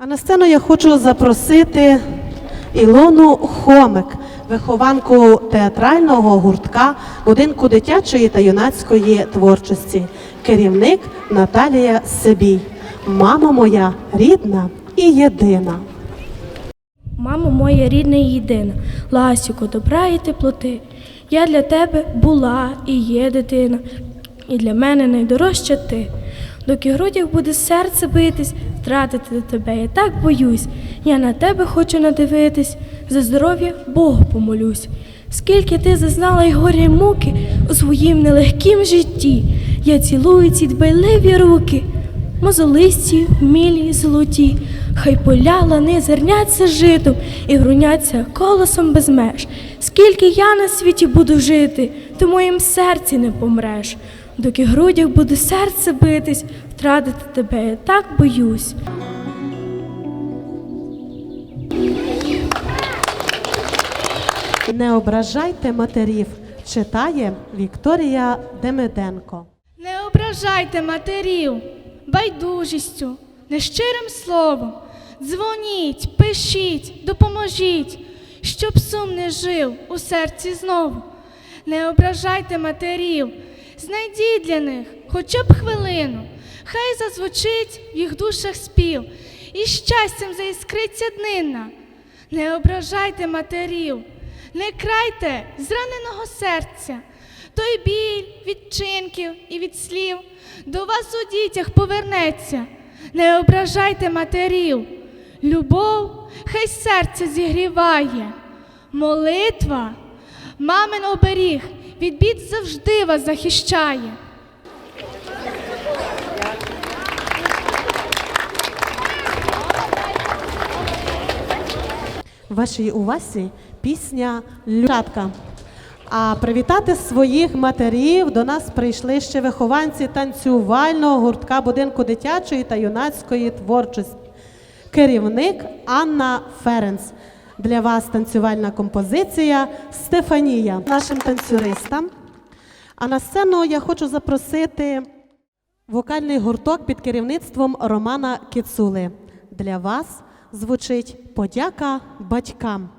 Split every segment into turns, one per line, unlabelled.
А на сцену я хочу запросити Ілону Хомик, вихованку театрального гуртка будинку дитячої та юнацької творчості, керівник Наталія Себій. Мама моя рідна і єдина.
Мамо моя рідна і єдина, ласіко, добра і теплоти. Я для тебе була і є дитина, і для мене найдорожча ти. Доки грудях буде серце битись, втратити тебе я так боюсь. Я на тебе хочу надивитись, за здоров'я Богу помолюсь. Скільки ти зазнала й горя й муки у своїм нелегкім житті, я цілую ці дбайливі руки, мозолисті, мілі, золоті, хай поля лани зерняться житом і груняться колосом без меж. Скільки я на світі буду жити, ти моїм серці не помреш. Доки грудях буде серце битись, втратити тебе я так боюсь.
Не ображайте матерів, читає Вікторія Демиденко.
Не ображайте матерів байдужістю, нещирим словом. Дзвоніть, пишіть, допоможіть, щоб сум не жив у серці знову. Не ображайте матерів, знайдіть для них хоча б хвилину, хай зазвучить в їх душах спів, і щастям заіскриться днина. Не ображайте матерів, не крайте зраненого серця. Той біль від чинків і від слів до вас у дітях повернеться. Не ображайте матерів. Любов хай серце зігріває. Молитва, мамин оберіг, від бід завжди вас захищає.
Вашій увазі пісня Лютатка. А привітати своїх матерів до нас прийшли ще вихованці танцювального гуртка будинку дитячої та юнацької творчості. Керівник Анна Ференц. Для вас танцювальна композиція Стефанія нашим танцюристам. А на сцену я хочу запросити вокальний гурток під керівництвом Романа Кіцули. Для вас звучить подяка батькам.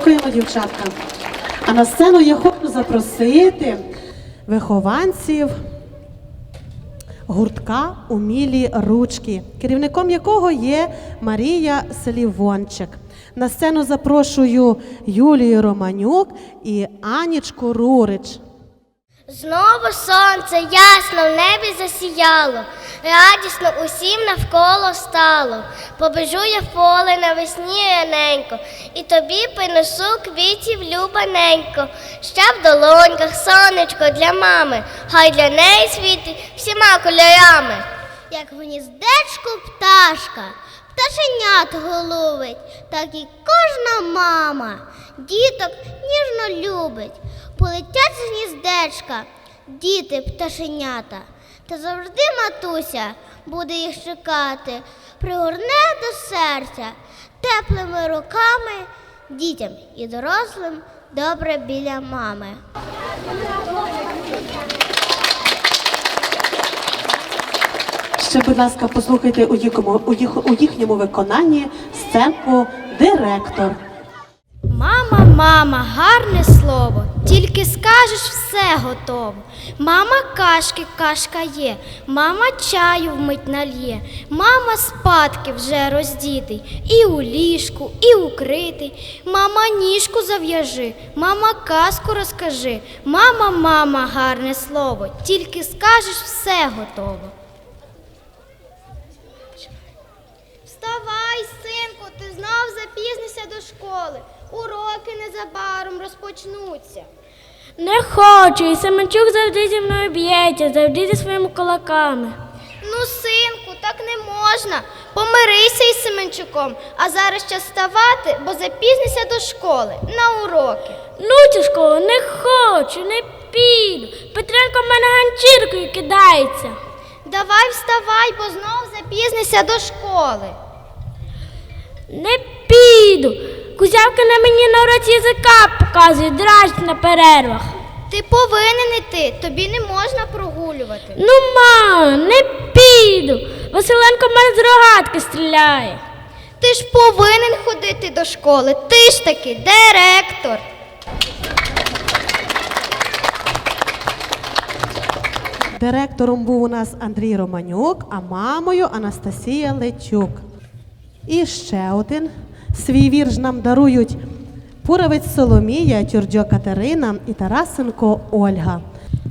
Дякуємо, дівчатка. А на сцену я хочу запросити вихованців гуртка Умілі ручки, керівником якого є Марія Селівончик. На сцену запрошую Юлію Романюк і Анічку Рурич.
Знову сонце ясно в небі засіяло, радісно усім навколо стало. Побежу я в поле навесні раненько, і тобі принесу квітів любаненько, ще в долоньках сонечко для мами, хай для неї світить всіма кольорами. Як в гніздечку пташка, пташенят голубить, так і кожна мама діток ніжно любить. Полетять з гніздечка діти пташенята, та завжди матуся буде їх чекати, пригорне до серця теплими руками дітям і дорослим добре біля мами.
Ще, будь ласка, послухайте у їхньому, у їх- у їхньому виконанні сценку директор.
Мама, мама, гарне слово, тільки скажеш все готово. Мама кашки, кашка є, мама чаю вмить нальє, мама спадки вже роздітий, і у ліжку, і укритий. Мама ніжку зав'яжи, мама казку розкажи. Мама, мама, гарне слово, тільки скажеш все готово. Вставай, синку, ти знов запізнися до школи. Уроки незабаром розпочнуться.
Не хочу, і Семенчук завжди зі мною б'ється, завжди зі своїми кулаками.
Ну, синку, так не можна. Помирися із Семенчуком, а зараз час вставати, бо запізнися до школи на уроки.
Ну, цю школу не хочу, не піду. Петренко в мене ганчіркою кидається.
Давай вставай, бо знов запізнися до школи.
Не піду. Кузявка на мені на уроці язика показує, дражить на перервах.
Ти повинен іти, тобі не можна прогулювати.
Ну, ма, не піду. Василенко в мене з рогатки стріляє.
Ти ж повинен ходити до школи. Ти ж таки директор.
Директором був у нас Андрій Романюк, а мамою Анастасія Летюк. І ще один свій вірш нам дарують Пуровець Соломія, Тюрдьо Катерина і Тарасенко Ольга.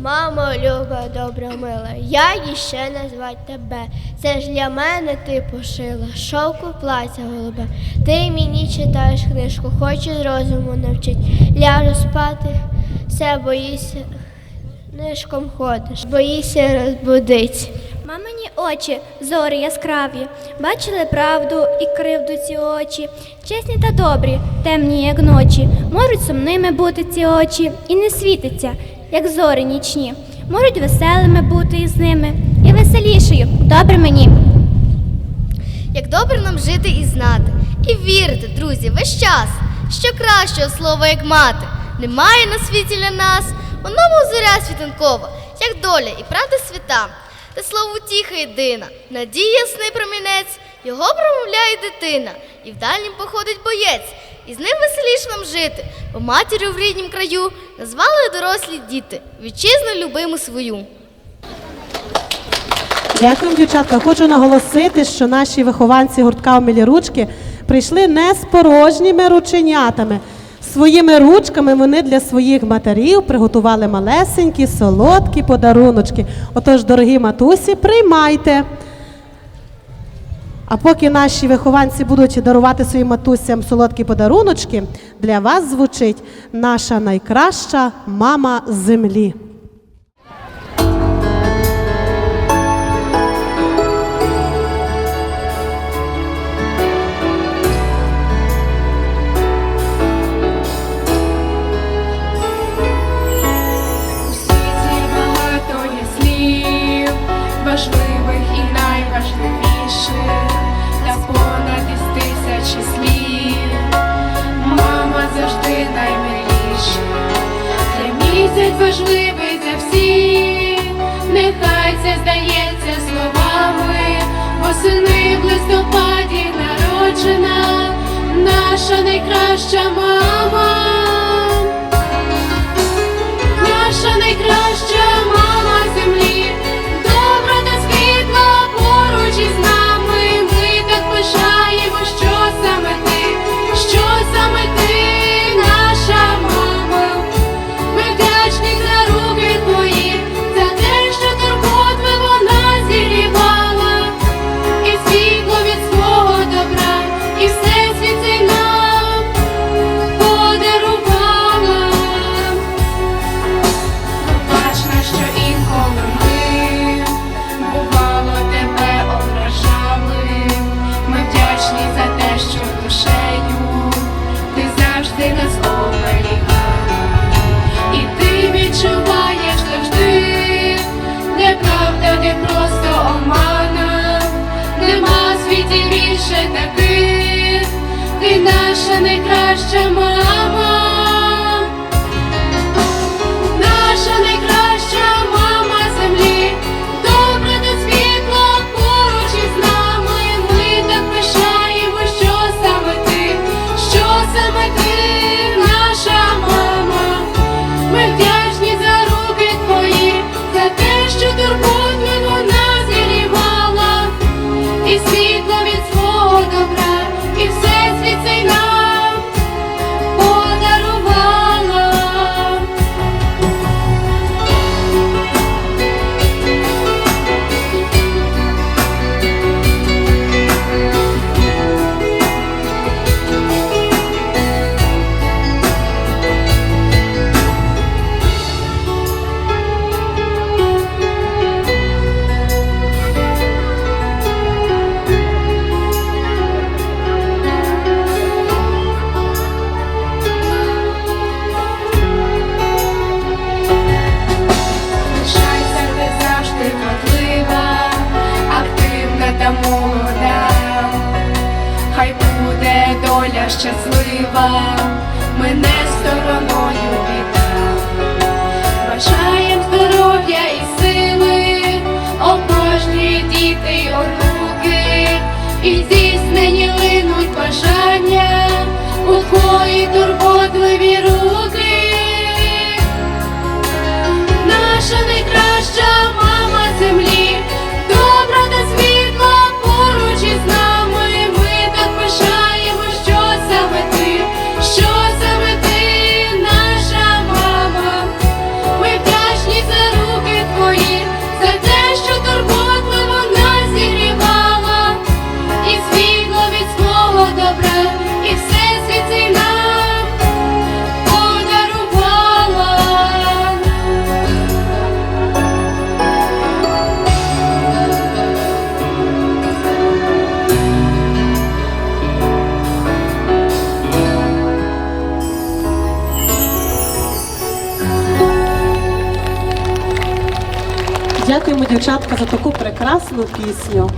Мамо, люба, добра, мила, я їй ще назвать тебе. Це ж для мене ти пошила, шовку плаття голубе. Ти мені читаєш книжку, хочеш розуму навчить. Ляжу спати, все боїшся, нишком ходиш, боїшся розбудить.
Мамині очі, зорі яскраві, бачили правду і кривду ці очі, чесні та добрі, темні, як ночі, можуть сумними бути ці очі і не світяться, як зорі нічні, можуть веселими бути із ними, і веселішою, добре мені.
Як добре нам жити і знати, і вірити, друзі, весь час, що кращого слова, як мати, немає на світі для нас, оному зоря світанкова, як доля і правда свята, та слово утіха єдина, надія ясний промінець, його промовляє дитина, і в дальнім походить боєць, і з ним веселіше нам жити, бо матір'ю в ріднім краю назвали дорослі діти, вітчизну любиму свою.
Дякую, дівчатка. Хочу наголосити, що наші вихованці гуртка «Омілі ручки прийшли не з порожніми рученятами. Своїми ручками вони для своїх матерів приготували малесенькі, солодкі подаруночки. Отож, дорогі матусі, приймайте. А поки наші вихованці будуть дарувати своїм матусям солодкі подаруночки, для вас звучить наша найкраща мама землі.
важливих і найважливіших, та понад із тисячі слів, мама завжди наймиліша, Для місяць важливий для всіх, нехай це здається словами, восени в листопаді народжена, наша найкраща мама. Найкраща мама. Bye.
Дякуємо, за таку прекрасну пісню.